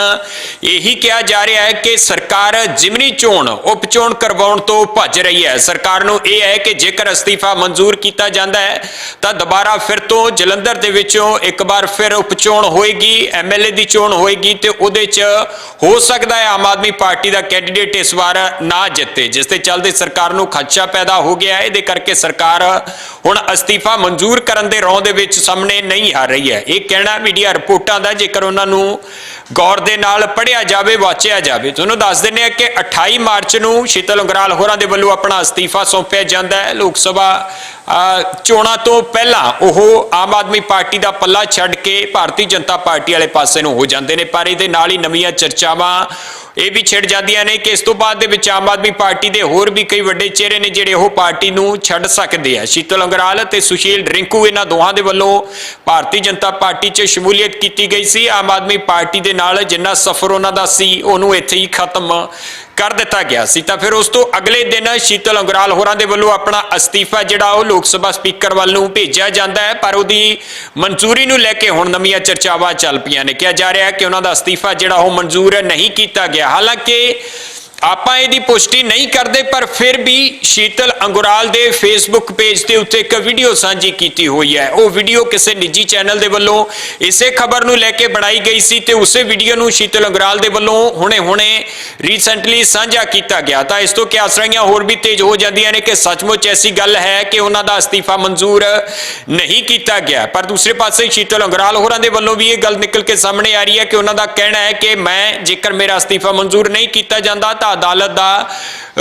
ਇਹੀ ਕਿਹਾ ਜਾ ਰਿਹਾ ਹੈ ਕਿ ਸਰਕਾਰ ਜਿਮਨੀ ਚੋਣ ਉਪ ਚੋਣ ਕਰਵਾਉਣ ਤੋਂ ਭੱਜ ਰਹੀ ਹੈ। ਸਰਕਾਰ ਨੂੰ ਇਹ ਹੈ ਕਿ ਜੇਕਰ ਅਸਤੀਫਾ ਮਨਜ਼ੂਰ ਕੀਤਾ ਜਾ ਜਾਂਦਾ ਹੈ, ਤਾਂ ਦੁਬਾਰਾ ਫਿਰ ਤੋਂ ਜਲੰਧਰ ਦੇ ਵਿੱਚੋਂ ਇੱਕ ਵਾਰ ਫਿਰ ਉਪ ਹੋਏਗੀ ਐਮਐਲਏ ਦੀ ਚੋਣ ਹੋਏਗੀ ਤੇ ਉਹਦੇ 'ਚ ਹੋ ਸਕਦਾ ਹੈ ਆਮ ਆਦਮੀ ਪਾਰਟੀ ਦਾ ਕੈਂਡੀਡੇਟ ਇਸ ਵਾਰ ਨਾ ਜਿੱਤੇ, ਜਿਸ ਤੇ ਚੱਲਦੇ ਸਰਕਾਰ ਨੂੰ ਖਦਸ਼ਾ ਪੈਦਾ ਹੋ ਗਿਆ ਹੈ। ਇਹਦੇ ਕਰਕੇ ਸਰਕਾਰ ਹੁਣ ਅਸਤੀਫਾ ਮਨਜ਼ੂਰ ਕਰਨ ਦੇ ਰੌਂ ਦੇ ਵਿੱਚ ਸਾਹਮਣੇ ਨਹੀਂ ਆ ਰਹੀ ਹੈ। ਇਹ ਕਹਿਣਾ ਮੀਡੀਆ ਰਿਪੋਰਟਾਂ ਦਾ, ਜੇਕਰ ਉਹਨਾਂ ਨੂੰ ਗੌਰ ਦੇ ਨਾਲ ਪੜ੍ਹਿਆ ਜਾਵੇ ਵਾਚਿਆ ਜਾਵੇ। ਤੁਹਾਨੂੰ ਦੱਸ ਦਿੰਦੇ ਆ ਕਿ 28 ਮਾਰਚ ਨੂੰ ਸ਼ੀਤਲ ਉਂਗਰਾਲ ਹੋਰਾਂ ਦੇ ਵੱਲੋਂ ਆਪਣਾ ਅਸਤੀਫਾ ਸੌਂਪਿਆ ਜਾਂਦਾ ਹੈ। ਲੋਕ ਸਭਾ ਅ, ਚੋਣਾਂ ਤੋਂ ਪਹਿਲਾਂ ਉਹ ਆਮ ਆਦਮੀ ਪਾਰਟੀ ਦਾ ਪੱਲਾ ਛੱਡ ਕੇ ਭਾਰਤੀ ਜਨਤਾ ਪਾਰਟੀ ਵਾਲੇ ਪਾਸੇ ਨੂੰ ਹੋ ਜਾਂਦੇ ਨੇ ਪਰ ਇਹਦੇ ਨਾਲ ਹੀ ਨਵੀਆਂ ਚਰਚਾਵਾਂ ਇਹ ਵੀ ਛਿੜ ਜਾਂਦੀਆਂ ਨੇ ਕਿ ਇਸ ਤੋਂ ਬਾਅਦ ਦੇ ਵਿੱਚ ਆਮ ਆਦਮੀ ਪਾਰਟੀ ਦੇ ਹੋਰ ਵੀ ਕਈ ਵੱਡੇ ਚਿਹਰੇ ਨੇ ਜਿਹੜੇ ਉਹ ਪਾਰਟੀ ਨੂੰ ਛੱਡ ਸਕਦੇ ਆ। ਸ਼ੀਤਲ ਅੰਗਰਾਲ ਤੇ ਸੁਸ਼ੀਲ ਰਿੰਕੂ ਇਹਨਾਂ ਦੋਹਾਂ ਦੇ ਵੱਲੋਂ ਭਾਰਤੀ ਜਨਤਾ ਪਾਰਟੀ 'ਚ ਸ਼ਮੂਲੀਅਤ ਕੀਤੀ ਗਈ ਸੀ। ਆਮ ਆਦਮੀ ਪਾਰਟੀ ਦੇ ਨਾਲ ਜਿੰਨਾ ਸਫ਼ਰ ਉਹਨਾਂ ਦਾ ਸੀ, ਉਹਨੂੰ ਇੱਥੇ ਹੀ ਖਤਮ ਕਰ ਦਿੱਤਾ ਗਿਆ ਸੀ। ਤਾਂ ਫਿਰ ਉਸ ਤੋਂ ਅਗਲੇ ਦਿਨ ਸ਼ੀਤਲ ਅੰਗਰਾਲ ਹੋਰਾਂ ਦੇ ਵੱਲੋਂ ਆਪਣਾ ਅਸਤੀਫਾ ਜਿਹੜਾ ਉਹ ਲੋਕ ਸਭਾ ਸਪੀਕਰ ਵੱਲ ਨੂੰ ਭੇਜਿਆ ਜਾਂਦਾ ਹੈ, ਪਰ ਉਹਦੀ ਮਨਜ਼ੂਰੀ ਨੂੰ ਲੈ ਕੇ ਹੁਣ ਨਵੀਆਂ ਚਰਚਾਵਾਂ ਚੱਲ ਪਈਆਂ ਨੇ। ਕਿਹਾ ਜਾ ਰਿਹਾ ਹੈ ਕਿ ਉਹਨਾਂ ਦਾ ਅਸਤੀਫਾ ਜਿਹੜਾ ਉਹ ਮਨਜ਼ੂਰ ਨਹੀਂ ਕੀਤਾ ਗਿਆ। ਹਾਲਾਂਕਿ ਆਪਾਂ ਇਹਦੀ ਪੁਸ਼ਟੀ ਨਹੀਂ ਕਰਦੇ, ਪਰ ਫਿਰ ਵੀ ਸ਼ੀਤਲ ਅੰਗੁਰਾਲ ਦੇ ਫੇਸਬੁੱਕ ਪੇਜ ਦੇ ਉੱਤੇ ਇੱਕ ਵੀਡੀਓ ਸਾਂਝੀ ਕੀਤੀ ਹੋਈ ਹੈ। ਉਹ ਵੀਡੀਓ ਕਿਸੇ ਨਿੱਜੀ ਚੈਨਲ ਦੇ ਵੱਲੋਂ ਇਸੇ ਖਬਰ ਨੂੰ ਲੈ ਕੇ ਬਣਾਈ ਗਈ ਸੀ ਤੇ ਉਸੇ ਵੀਡੀਓ ਨੂੰ ਸ਼ੀਤਲ ਅੰਗੁਰਾਲ ਦੇ ਵੱਲੋਂ ਹੁਣੇ-ਹੁਣੇ ਰੀਸੈਂਟਲੀ ਸਾਂਝਾ ਕੀਤਾ ਗਿਆ। ਤਾਂ ਇਸ ਤੋਂ ਕਿ ਆਸਰਾਈਆਂ ਹੋਰ ਵੀ ਤੇਜ਼ ਹੋ ਜਾਂਦੀਆਂ ਨੇ ਕਿ ਸੱਚਮੁੱਚ ਐਸੀ ਗੱਲ ਹੈ ਕਿ ਉਹਨਾਂ ਦਾ ਅਸਤੀਫਾ ਮਨਜ਼ੂਰ ਨਹੀਂ ਕੀਤਾ ਗਿਆ। ਪਰ ਦੂਸਰੇ ਪਾਸੇ ਸ਼ੀਤਲ ਅੰਗੁਰਾਲ ਹੋਰਾਂ ਦੇ ਵੱਲੋਂ ਵੀ ਇਹ ਗੱਲ ਨਿਕਲ ਕੇ ਸਾਹਮਣੇ ਆ ਰਹੀ ਹੈ ਕਿ ਉਹਨਾਂ ਦਾ ਕਹਿਣਾ ਹੈ ਕਿ ਮੈਂ ਜੇਕਰ ਮੇਰਾ ਅਸਤੀਫਾ ਮਨਜ਼ੂਰ ਨਹੀਂ ਕੀਤਾ ਜਾਂਦਾ ਤਾਂ ਅਦਾਲਤ ਦਾ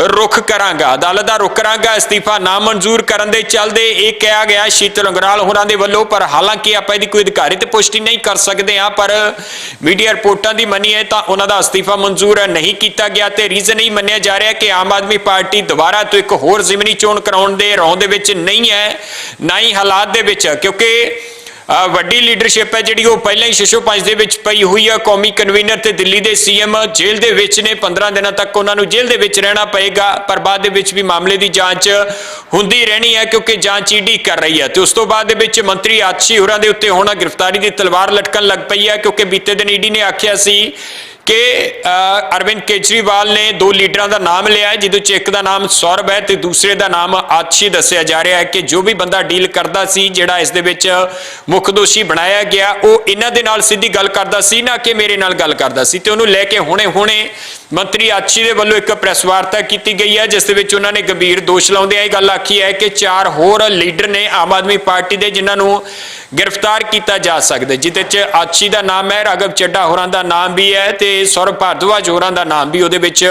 ਰੁਖ ਕਰਾਂਗਾ। ਅਦਾਲਤ ਦਾ ਰੁਖ ਕਰਾਂਗਾ, ਅਸਤੀਫਾ ਨਾ ਮਨਜ਼ੂਰ ਕਰਨ ਦੇ ਚੱਲਦੇ ਇਹ ਕਿਹਾ ਗਿਆ ਸ਼ੀਤਲ ਅੰਗਰਾਲ ਹੋਰਾਂ ਦੇ ਵੱਲੋਂ, ਪਰ ਹਾਲਾਂਕਿ ਆਪਾਂ ਇਹਦੀ ਕੋਈ ਅਧਿਕਾਰਿਤ ਪੁਸ਼ਟੀ ਨਹੀਂ ਕਰ ਸਕਦੇ ਹਾਂ, ਪਰ ਮੀਡੀਆ ਰਿਪੋਰਟਾਂ ਦੀ ਮੰਨੀਏ ਤਾਂ ਉਹਨਾਂ ਦਾ ਅਸਤੀਫਾ ਮਨਜ਼ੂਰ ਨਹੀਂ ਕੀਤਾ ਗਿਆ ਤੇ ਰੀਜ਼ਨ ਇਹ ਮੰਨਿਆ ਜਾ ਰਿਹਾ ਕਿ ਆਮ ਆਦਮੀ ਪਾਰਟੀ ਦੁਬਾਰਾ ਤੋਂ ਇੱਕ ਹੋਰ ਜ਼ਿਮਨੀ ਚੋਣ ਕਰਾਉਣ ਦੇ ਰੌਂ ਦੇ ਵਿੱਚ ਨਹੀਂ ਹੈ, ਨਾ ਹੀ ਹਾਲਾਤ ਦੇ ਵਿੱਚ, ਕਿਉਂਕਿ ਵੱਡੀ ਲੀਡਰਸ਼ਿਪ ਹੈ ਜਿਹੜੀ ਉਹ ਪਹਿਲਾਂ ਹੀ ਸ਼ਿਸ਼ੋ ਪੰਜ ਦੇ ਵਿੱਚ ਪਈ ਹੋਈ ਹੈ ਕੌਮੀ ਕਨਵੀਨਰ ਤੇ ਦਿੱਲੀ ਦੇ ਸੀਐਮ ਜੇਲ੍ਹ ਦੇ ਵਿੱਚ ਨੇ। 15 ਦਿਨਾਂ ਤੱਕ ਉਹਨਾਂ ਨੂੰ ਜੇਲ੍ਹ ਦੇ ਵਿੱਚ ਰਹਿਣਾ ਪਏਗਾ, ਪਰ ਬਾਅਦ ਦੇ ਵਿੱਚ ਵੀ ਮਾਮਲੇ ਦੀ ਜਾਂਚ ਹੁੰਦੀ ਰਹਿਣੀ ਹੈ ਕਿਉਂਕਿ ਜਾਂਚ ਈਡੀ ਕਰ ਰਹੀ ਹੈ। ਤੇ ਉਸ ਤੋਂ ਬਾਅਦ ਦੇ ਵਿੱਚ ਮੰਤਰੀ ਆਤਸ਼ੀ ਹੋਰਾਂ ਦੇ ਉੱਤੇ ਹੋਣਾ, ਗ੍ਰਿਫਤਾਰੀ ਦੀ ਤਲਵਾਰ ਲਟਕਣ ਲੱਗ ਪਈ ਹੈ ਕਿਉਂਕਿ ਬੀਤੇ ਦਿਨ ਈਡੀ ਨੇ ਆਖਿਆ ਸੀ ਕਿ ਅਰਵਿੰਦ ਕੇਜਰੀਵਾਲ ਨੇ ਦੋ ਲੀਡਰਾਂ ਦਾ ਨਾਮ ਲਿਆ ਹੈ, ਜਿਹਦੇ ਚ ਇੱਕ ਦਾ ਨਾਮ ਸੌਰਭ ਹੈ ਤੇ ਦੂਸਰੇ ਦਾ ਨਾਮ ਆਤਸ਼ੀ ਦੱਸਿਆ ਜਾ ਰਿਹਾ ਹੈ ਕਿ ਜੋ ਵੀ ਬੰਦਾ ਡੀਲ ਕਰਦਾ ਸੀ, ਜਿਹੜਾ ਇਸ ਦੇ ਵਿੱਚ ਮੁੱਖ ਦੋਸ਼ੀ ਬਣਾਇਆ ਗਿਆ, ਉਹ ਇਹਨਾਂ ਦੇ ਨਾਲ ਸਿੱਧੀ ਗੱਲ ਕਰਦਾ ਸੀ, ਨਾ ਕਿ ਮੇਰੇ ਨਾਲ ਗੱਲ ਕਰਦਾ ਸੀ। ਤੇ ਉਹਨੂੰ ਲੈ ਕੇ ਹੁਣੇ-ਹੁਣੇ ਮੰਤਰੀ ਆਤਸ਼ੀ ਦੇ ਵੱਲੋਂ ਇੱਕ ਪ੍ਰੈਸ ਵਾਰਤਾ ਕੀਤੀ ਗਈ ਹੈ ਜਿਸ ਦੇ ਵਿੱਚ ਉਹਨਾਂ ਨੇ ਗੰਭੀਰ ਦੋਸ਼ ਲਾਉਂਦਿਆਂ ਇਹ ਗੱਲ ਆਖੀ ਹੈ ਕਿ ਚਾਰ ਹੋਰ ਲੀਡਰ ਨੇ ਆਮ ਆਦਮੀ ਪਾਰਟੀ ਦੇ ਜਿਨ੍ਹਾਂ ਨੂੰ ਗ੍ਰਿਫਤਾਰ ਕੀਤਾ ਜਾ ਸਕਦਾ ਹੈ, ਜਿਹਦੇ ਚ ਆਤਸ਼ੀ ਦਾ ਨਾਮ ਹੈ ਰਾਘਵ ਚੱਡਾ ਹੋਰਾਂ ਦਾ ਨਾਮ ਵੀ ਹੈ ਤੇ ਸੌਰਵ ਭਾਰਦਵਾਜ ਹੋਰਾਂ ਦਾ ਨਾਮ ਵੀ ਉਹਦੇ ਵਿੱਚ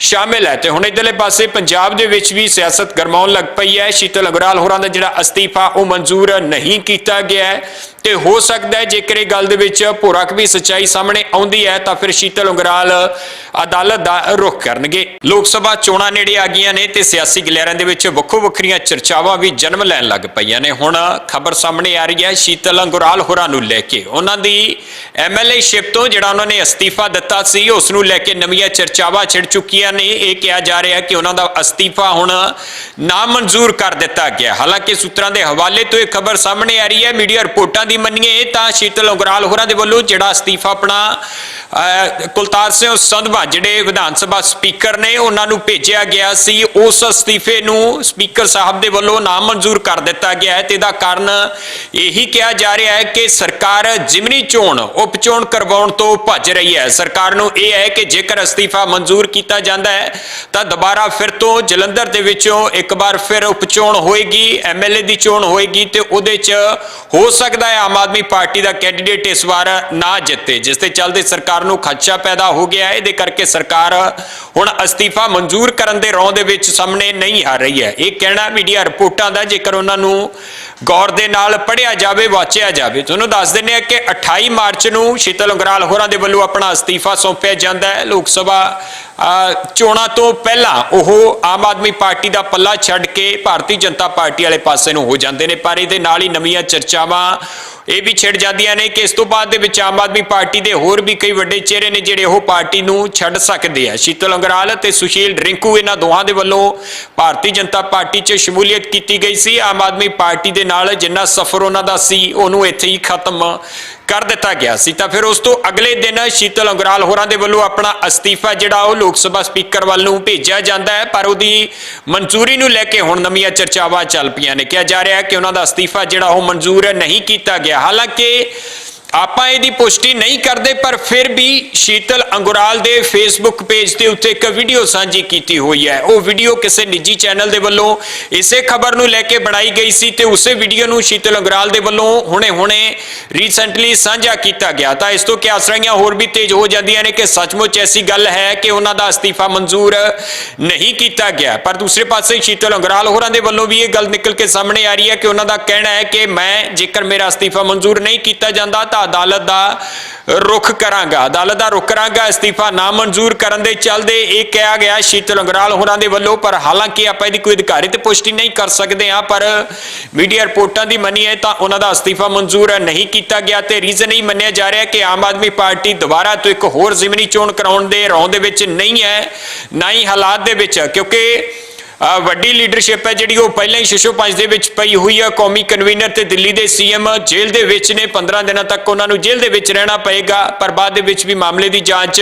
ਸ਼ਾਮਿਲ ਹੈ ਤੇ ਹੁਣ ਇਧਰਲੇ ਪਾਸੇ ਪੰਜਾਬ ਦੇ ਵਿੱਚ ਵੀ ਸਿਆਸਤ ਗਰਮਾਉਣ ਲੱਗ ਪਈ ਹੈ। ਸ਼ੀਤਲ ਅਗਰਾਲ ਹੋਰਾਂ ਦਾ ਜਿਹੜਾ ਅਸਤੀਫਾ ਉਹ ਮਨਜ਼ੂਰ ਨਹੀਂ ਕੀਤਾ ਗਿਆ ਹੈ ਤੇ ਹੋ ਸਕਦਾ ਹੈ ਜੇਕਰ ਇਹ ਗੱਲ ਦੇ ਵਿੱਚ ਭੋਰਕ ਵੀ ਸੱਚਾਈ ਸਾਹਮਣੇ ਆਉਂਦੀ ਹੈ ਤਾਂ ਫਿਰ ਸ਼ੀਤਲ ਅੰਗਰਾਲ ਅਦਾਲਤ ਦਾ ਰੁਖ ਕਰਨਗੇ। ਲੋਕ ਸਭਾ ਚੋਣਾਂ ਨੇੜੇ ਆ ਗਈਆਂ ਨੇ ਤੇ ਸਿਆਸੀ ਗਲਿਆਰਿਆਂ ਦੇ ਵਿੱਚ ਵੱਖੋ ਵੱਖਰੀਆਂ ਚਰਚਾਵਾਂ ਵੀ ਜਨਮ ਲੈਣ ਲੱਗ ਪਈਆਂ ਨੇ। ਹੁਣ ਖਬਰ ਸਾਹਮਣੇ ਆ ਰਹੀ ਹੈ ਸ਼ੀਤਲ ਅੰਗੁਰਾਲ ਹੋਰਾਂ ਨੂੰ ਲੈ ਕੇ। ਉਹਨਾਂ ਦੀ ਐਮਐਲਏ ਸ਼ਿਪ ਤੋਂ ਜਿਹੜਾ ਉਹਨਾਂ ਨੇ ਅਸਤੀਫਾ ਦਿੱਤਾ ਸੀ, ਉਸ ਨੂੰ ਲੈ ਕੇ ਨਵੀਆਂ ਚਰਚਾਵਾਂ ਛਿੜ ਚੁੱਕੀਆਂ ਨੇ ਇਹ ਕਿਹਾ ਜਾ ਰਿਹਾ ਕਿ ਉਹਨਾਂ ਦਾ ਅਸਤੀਫਾ ਹੁਣ ਨਾ ਮਨਜ਼ੂਰ ਕਰ ਦਿੱਤਾ ਗਿਆ। ਹਾਲਾਂਕਿ ਸੂਤਰਾਂ ਦੇ ਹਵਾਲੇ ਤੋਂ ਇਹ ਖਬਰ ਸਾਹਮਣੇ ਆ ਰਹੀ ਹੈ। ਮੀਡੀਆ ਰਿਪੋਰਟਾਂ ਦੀ ਮੰਨੀਏ ਤਾਂ ਸ਼ੀਤਲ ਉਂਗਰਾਲ ਹੋਰਾਂ ਦੇ ਵੱਲੋਂ ਜਿਹੜਾ ਅਸਤੀਫਾ ਆਪਣਾ ਕੁਲਤਾਰ ਸਿੰਘ ਸੰਧਵਾ ਜਿਹੜੇ ਵਿਧਾਨ ਸਭਾ ਸਪੀਕਰ ਨੇ, ਉਹਨਾਂ ਨੂੰ ਭੇਜਿਆ ਗਿਆ ਸੀ। ਉਸ ਅਸਤੀਫੇ ਨੂੰ ਸਪੀਕਰ ਸਾਹਿਬ ਦੇ ਵੱਲੋਂ ਨਾ ਮਨਜ਼ੂਰ ਕਰ ਦਿੱਤਾ ਗਿਆ ਹੈ ਤੇ ਇਹਦਾ ਕਾਰਨ ਇਹੀ ਕਿਹਾ ਜਾ ਰਿਹਾ ਹੈ ਕਿ ਸਰਕਾਰ ਜਿਮਨੀ ਚੋਣ ਉਪ ਚੋਣ ਕਰਵਾਉਣ ਤੋਂ ਭੱਜ ਰਹੀ ਹੈ। ਸਰਕਾਰ ਨੂੰ ਇਹ ਹੈ ਕਿ ਜੇਕਰ ਅਸਤੀਫਾ ਮਨਜ਼ੂਰ ਕੀਤਾ ਜਾਂਦਾ ਹੈ, ਤਾਂ ਦੁਬਾਰਾ ਫਿਰ ਤੋਂ ਜਲੰਧਰ ਦੇ ਵਿੱਚੋਂ ਇੱਕ ਵਾਰ ਫਿਰ ਉਪ ਚੋਣ ਹੋਏਗੀ ਐਮਐਲਏ ਦੀ ਚੋਣ ਹੋਏਗੀ ਤੇ ਉਹਦੇ 'ਚ ਹੋ ਸਕਦਾ ਹੈ ਆਮ ਆਦਮੀ ਪਾਰਟੀ ਦਾ ਕੈਂਡੀਡੇਟ ਇਸ ਵਾਰ ਨਾ ਜਿੱਤੇ, ਜਿਸ ਦੇ ਚੱਲਦੇ ਸਰਕਾਰ ਨੂੰ ਖਦਸ਼ਾ ਪੈਦਾ ਹੋ ਗਿਆ ਹੈ। ਇਹਦੇ ਕਰਕੇ ਸਰਕਾਰ ਹੁਣ ਅਸਤੀਫਾ ਮਨਜ਼ੂਰ ਕਰਨ ਦੇ ਰੌਂ ਦੇ ਵਿੱਚ ਸਾਹਮਣੇ ਨਹੀਂ ਆ ਰਹੀ ਹੈ। ਇਹ ਕਹਿਣਾ ਮੀਡੀਆ ਰਿਪੋਰਟਾਂ ਦਾ, ਜੇਕਰ ਉਹਨਾਂ ਨੂੰ ਗੌਰ ਦੇ ਨਾਲ ਪੜਿਆ ਜਾਵੇ, ਵਾਚਿਆ ਜਾਵੇ। ਤੁਹਾਨੂੰ ਦੱਸ ਦਿੰਦੇ ਹਾਂ ਕਿ 28 ਮਾਰਚ ਨੂੰ ਸ਼ੀਤਲ ਅੰਗਰਾਲ ਹੋਰਾਂ ਦੇ ਵੱਲੋਂ ਆਪਣਾ ਅਸਤੀਫਾ ਸੌਂਪਿਆ ਜਾਂਦਾ ਹੈ। ਲੋਕ ਸਭਾ ਚੋਣਾਂ ਤੋਂ ਪਹਿਲਾਂ ਉਹ ਆਮ ਆਦਮੀ ਪਾਰਟੀ ਦਾ ਪੱਲਾ ਛੱਡ ਕੇ ਭਾਰਤੀ ਜਨਤਾ ਪਾਰਟੀ ਵਾਲੇ ਪਾਸੇ ਨੂੰ ਹੋ ਜਾਂਦੇ ਨੇ, ਪਰ ਇਹਦੇ ਨਾਲ ਹੀ ਨਵੀਆਂ ਚਰਚਾਵਾਂ ਇਹ ਵੀ ਛਿੜ ਜਾਂਦੀਆਂ ਨੇ ਕਿ ਇਸ ਤੋਂ ਬਾਅਦ ਦੇ ਵਿੱਚ ਆਮ ਆਦਮੀ ਪਾਰਟੀ ਦੇ ਹੋਰ ਵੀ ਕਈ ਵੱਡੇ ਚਿਹਰੇ ਨੇ ਜਿਹੜੇ ਉਹ ਪਾਰਟੀ ਨੂੰ ਛੱਡ ਸਕਦੇ ਆ। ਸ਼ੀਤਲ ਅੰਗਰਾਲ ਤੇ ਸੁਸ਼ੀਲ ਰਿੰਕੂ ਇਹਨਾਂ ਦੋਹਾਂ ਦੇ ਵੱਲੋਂ ਭਾਰਤੀ ਜਨਤਾ ਪਾਰਟੀ 'ਚ ਸ਼ਮੂਲੀਅਤ ਕੀਤੀ ਗਈ ਸੀ। ਆਮ ਆਦਮੀ ਪਾਰਟੀ ਦੇ ਨਾਲ ਜਿੰਨਾ ਸਫ਼ਰ ਉਹਨਾਂ ਦਾ ਸੀ, ਉਹਨੂੰ ਇੱਥੇ ਹੀ ਖਤਮ ਕਰ ਦਿੱਤਾ ਗਿਆ ਸੀ। ਤਾਂ ਫਿਰ ਉਸ ਤੋਂ ਅਗਲੇ ਦਿਨ ਸ਼ੀਤਲ ਅੰਗਰਾਲ ਹੋਰਾਂ ਦੇ ਵੱਲੋਂ ਆਪਣਾ ਅਸਤੀਫਾ ਜਿਹੜਾ ਉਹ ਲੋਕ ਸਭਾ ਸਪੀਕਰ ਵੱਲ ਨੂੰ ਭੇਜਿਆ ਜਾਂਦਾ ਹੈ, ਪਰ ਉਹਦੀ ਮਨਜ਼ੂਰੀ ਨੂੰ ਲੈ ਕੇ ਹੁਣ ਨਵੀਆਂ ਚਰਚਾਵਾਂ ਚੱਲ ਪਈਆਂ ਨੇ। ਕਿਹਾ ਜਾ ਰਿਹਾ ਹੈ ਕਿ ਉਹਨਾਂ ਦਾ ਅਸਤੀਫਾ ਜਿਹੜਾ ਉਹ ਮਨਜ਼ੂਰ ਨਹੀਂ ਕੀਤਾ ਗਿਆ। ਹਾਲਾਂਕਿ ਆਪਾਂ ਇਹਦੀ ਪੁਸ਼ਟੀ ਨਹੀਂ ਕਰਦੇ, ਪਰ ਫਿਰ ਵੀ ਸ਼ੀਤਲ ਅੰਗੁਰਾਲ ਦੇ ਫੇਸਬੁੱਕ ਪੇਜ ਦੇ ਉੱਤੇ ਇੱਕ ਵੀਡੀਓ ਸਾਂਝੀ ਕੀਤੀ ਹੋਈ ਹੈ। ਉਹ ਵੀਡੀਓ ਕਿਸੇ ਨਿੱਜੀ ਚੈਨਲ ਦੇ ਵੱਲੋਂ ਇਸੇ ਖਬਰ ਨੂੰ ਲੈ ਕੇ ਬਣਾਈ ਗਈ ਸੀ ਤੇ ਉਸੇ ਵੀਡੀਓ ਨੂੰ ਸ਼ੀਤਲ ਅੰਗੁਰਾਲ ਦੇ ਵੱਲੋਂ ਹੁਣੇ-ਹੁਣੇ ਰੀਸੈਂਟਲੀ ਸਾਂਝਾ ਕੀਤਾ ਗਿਆ। ਤਾਂ ਇਸ ਤੋਂ ਕਿ ਆਸਰਾਈਆਂ ਹੋਰ ਵੀ ਤੇਜ਼ ਹੋ ਜਾਂਦੀਆਂ ਨੇ ਕਿ ਸੱਚਮੁੱਚ ਐਸੀ ਗੱਲ ਹੈ ਕਿ ਉਹਨਾਂ ਦਾ ਅਸਤੀਫਾ ਮਨਜ਼ੂਰ ਨਹੀਂ ਕੀਤਾ ਗਿਆ। ਪਰ ਦੂਸਰੇ ਪਾਸੇ ਸ਼ੀਤਲ ਅੰਗੁਰਾਲ ਹੋਰਾਂ ਦੇ ਵੱਲੋਂ ਵੀ ਇਹ ਗੱਲ ਨਿਕਲ ਕੇ ਸਾਹਮਣੇ ਆ ਰਹੀ ਹੈ ਕਿ ਉਹਨਾਂ ਦਾ ਕਹਿਣਾ ਹੈ ਕਿ ਮੈਂ ਜੇਕਰ ਮੇਰਾ ਅਸਤੀਫਾ ਮਨਜ਼ੂਰ ਨਹੀਂ ਕੀਤਾ ਜਾਂਦਾ ਤਾਂ ਅਦਾਲਤ ਦਾ ਰੁਖ ਕਰਾਂਗਾ। ਅਦਾਲਤ ਦਾ ਰੁਖ ਕਰਾਂਗਾ, ਅਸਤੀਫਾ ਨਾ ਮਨਜ਼ੂਰ ਕਰਨ ਦੇ ਚੱਲਦੇ ਇਹ ਕਿਹਾ ਗਿਆ ਸ਼ੀਤਲ ਅੰਗਰਾਲ ਹੋਰਾਂ ਦੇ ਵੱਲੋਂ, ਪਰ ਹਾਲਾਂਕਿ ਆਪਾਂ ਇਹਦੀ ਕੋਈ ਅਧਿਕਾਰਿਤ ਪੁਸ਼ਟੀ ਨਹੀਂ ਕਰ ਸਕਦੇ ਹਾਂ, ਪਰ ਮੀਡੀਆ ਰਿਪੋਰਟਾਂ ਦੀ ਮੰਨੀਏ ਤਾਂ ਉਹਨਾਂ ਦਾ ਅਸਤੀਫਾ ਮਨਜ਼ੂਰ ਨਹੀਂ ਕੀਤਾ ਗਿਆ ਤੇ ਰੀਜ਼ਨ ਇਹ ਮੰਨਿਆ ਜਾ ਰਿਹਾ ਕਿ ਆਮ ਆਦਮੀ ਪਾਰਟੀ ਦੁਬਾਰਾ ਤੋਂ ਇੱਕ ਹੋਰ ਜ਼ਿਮਨੀ ਚੋਣ ਕਰਾਉਣ ਦੇ ਰੌਂ ਦੇ ਵਿੱਚ ਨਹੀਂ ਹੈ, ਨਾ ਹੀ ਹਾਲਾਤ ਦੇ ਵਿੱਚ, ਕਿਉਂਕਿ ਵੱਡੀ ਲੀਡਰਸ਼ਿਪ ਹੈ ਜਿਹੜੀ ਉਹ ਪਹਿਲਾਂ ਹੀ ਸ਼ਿਸ਼ੋ ਪੰਜ ਦੇ ਵਿੱਚ ਪਈ ਹੋਈ ਹੈ ਕੌਮੀ ਕਨਵੀਨਰ ਤੇ ਦਿੱਲੀ ਦੇ ਸੀਐਮ ਜੇਲ੍ਹ ਦੇ ਵਿੱਚ ਨੇ। 15 ਦਿਨਾਂ ਤੱਕ ਉਹਨਾਂ ਨੂੰ ਜੇਲ੍ਹ ਦੇ ਵਿੱਚ ਰਹਿਣਾ ਪਏਗਾ, ਪਰ ਬਾਅਦ ਦੇ ਵਿੱਚ ਵੀ ਮਾਮਲੇ ਦੀ ਜਾਂਚ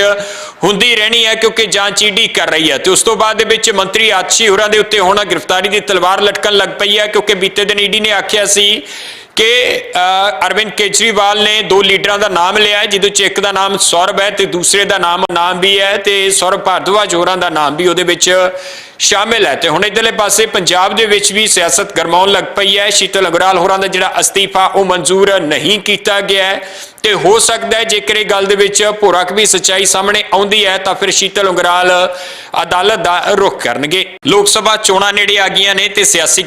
ਹੁੰਦੀ ਰਹਿਣੀ ਹੈ ਕਿਉਂਕਿ ਜਾਂਚ ਈਡੀ ਕਰ ਰਹੀ ਹੈ। ਤੇ ਉਸ ਤੋਂ ਬਾਅਦ ਦੇ ਵਿੱਚ ਮੰਤਰੀ ਆਤਸ਼ੀ ਹੋਰਾਂ ਦੇ ਉੱਤੇ ਹੁਣ ਗ੍ਰਿਫਤਾਰੀ ਦੀ ਤਲਵਾਰ ਲਟਕਣ ਲੱਗ ਪਈ ਹੈ ਕਿਉਂਕਿ ਬੀਤੇ ਦਿਨ ਈਡੀ ਨੇ ਆਖਿਆ ਸੀ ਕਿ ਅਰਵਿੰਦ ਕੇਜਰੀਵਾਲ ਨੇ ਦੋ ਲੀਡਰਾਂ ਦਾ ਨਾਮ ਲਿਆ ਹੈ, ਜਿਹਦੇ ਵਿੱਚ ਇੱਕ ਦਾ ਨਾਮ ਸੌਰਭ ਹੈ ਤੇ ਦੂਸਰੇ ਦਾ ਨਾਮ ਨਾਮ ਵੀ ਹੈ ਤੇ ਸੌਰਭ ਭਾਰਦਵਾਜ ਹੋਰਾਂ ਦਾ ਨਾਮ ਵੀ ਉਹਦੇ ਵਿੱਚ ਸ਼ਾਮਿਲ ਹੈ। ਤੇ ਹੁਣ ਇਧਰਲੇ ਪਾਸੇ ਪੰਜਾਬ ਦੇ ਵਿੱਚ ਵੀ ਸਿਆਸਤ ਗਰਮਾਉਣ ਲੱਗ ਪਈ ਹੈ। ਸ਼ੀਤਲ ਅਗਰਾਲ ਹੋਰਾਂ ਦਾ ਜਿਹੜਾ ਅਸਤੀਫਾ ਉਹ ਮਨਜ਼ੂਰ ਨਹੀਂ ਕੀਤਾ ਗਿਆ ਹੈ। ਤੇ ਹੋ ਸਕਦਾ ਹੈ ਜੇਕਰ ਇਹ ਗੱਲ ਦੇ ਵਿੱਚ ਭੋਰਕ ਵੀ ਸੱਚਾਈ ਸਾਹਮਣੇ ਆਉਂਦੀ ਹੈ, ਤਾਂ ਫਿਰ ਸ਼ੀਤਲ ਉਂਗਰਾਲ ਅਦਾਲਤ ਦਾ ਰੁਖ ਕਰਨਗੇ। ਲੋਕ ਸਭਾ ਚੋਣਾਂ ਨੇੜੇ ਆ ਗਈਆਂ ਨੇ ਤੇ ਸਿਆਸੀ